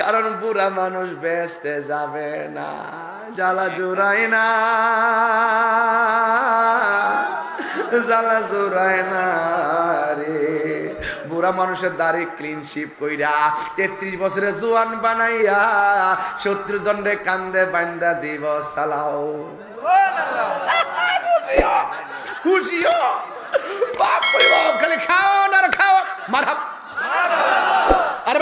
কারণ বুড়া মানুষ বেচতে যাবে না। জ্বালা জুড়াই না। জ্বালা জুড়ায় না রে। বুড়া মানুষের দাড়ি ক্লিন শিপ কইরা তেত্রিশ বছরে জোয়ান বানাইয়া সত্তর জনরে কান্দে বান্দা দিব সালাও। খুশি হ বাপ রে বাপ খালি খাও আর খাও মারহাব আরে বেটা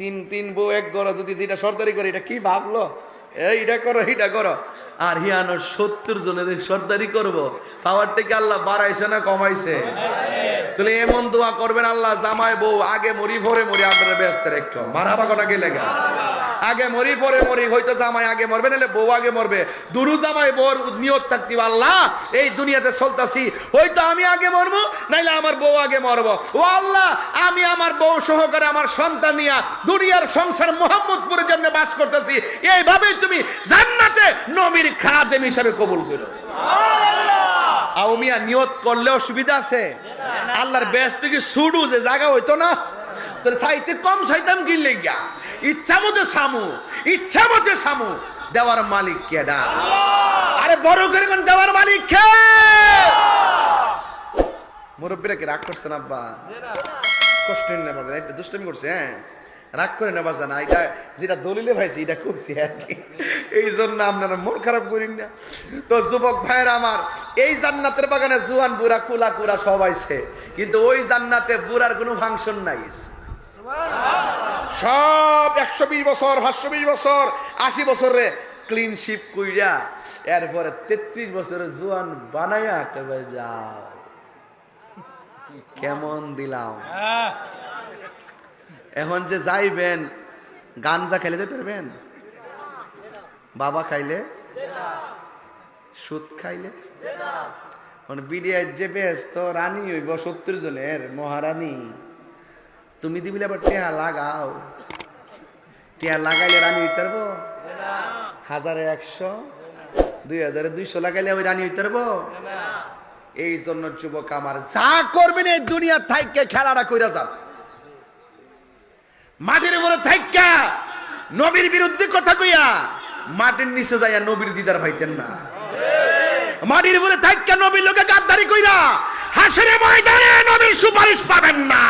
তিন তিন বউ, এক গড় যদি যেটা সর্দারি করে, এটা কি ভাবলো? এইটা করো এইটা করো। আর হিয়ানো সত্তর জনের সর্দারি করব। পাওয়ার থেকে আল্লাহ বাড়াইছে না কমাইছে? তাহলে এমন দোয়া করবেন আল্লাহ, জামাই বউ, আগে মরি ভরে মরি, আপনারা ব্যস্ত রেখ। মারাবা কটা গেলে গা? আগে মরি পরে মরি হয়তো জামাই আগে মরবে নাহলে বউ আগে মরবে। দুরু জামাই বউর নিয়ত থাকতি আল্লাহ এই দুনিয়াতে চলতাছি। হয়তো আমি আগে মরবো নাইলে আমার বউ আগে মরবো। ও আল্লাহ আমি আমার বউ সহকারে আমার সন্তান নিয়া দুনিয়ার সংসার মোহাম্মদপুরে জন্য বাস করতেছি। এইভাবে তুমি জান্নাতে নবীর খাদেম হিসাবে কবুল করো। আও মিয়া নিয়ত করলে অসুবিধা আছে? আল্লাহর বেশ থেকে সুডু যে জায়গা হইতো না? তোর সাইতে কম সাইতাম কিনলে গিয়া। ইচ্ছা মতে সামু ইচ্ছা মতে সামু। দেওয়ার মালিক কেডা আরে বড় করে কোন দেওয়ার মালিক কে? মুরব্বীরা কি রাগ করছেন আব্বা? কষ্ট যায় এটা দুষ্টামি করছে হ্যাঁ? রাগ করে না এটা যেটা দলিলে ভাইছি এটা করছি আর কি এই জন্য আপনারা মন খারাপ করিন না। তো যুবক ভাইয়ের আমার এই জান্নাতের বাগানে জুয়ান বুড়া কুলা কুড়া সব আইছে কিন্তু ওই জান্নাতে বুড়ার কোনো ফাংশন নাই। সব একশো বিশ বছর, পাঁচশো বিশ বছর, আশি বছরে ক্লিন শিপ কইরা এরপরে তেত্রিশ বছরের জোয়ান বানাইয়া একেবারে যাও। কেমন দিলাম। এখন যে যাইবেন গাঞ্জা খাইলে যেতে পারবেন? বাবা খাইলে? সুদ খাইলে? মানে বিডিআই যে বেশ তো রানী হইব, সত্তর জনের মহারানী। তুমি দিবিলে আবার টেহা লাগাও। টেহা লাগাইলে রানী হইতে পারব হাজারে একশো, দুই হাজারে দুইশো লাগাইলে ওই রানী হইতে পারব এই জন্য যুবক আমার, যা করবেন এই দুনিয়া থাইকে খেলাটা কইরা যান মাটির উপরে থাইকা, নবীর বিরুদ্ধে কথা কইয়া, মাটির নিচে যাইয়া নবীর দিদার ভাইতেন না। মাটির উপরে থাইকা, নবীর লোকে গাদ্দারি কইরা, হাসরে ময়দানে নবীর সুপারিশ পাবেন না।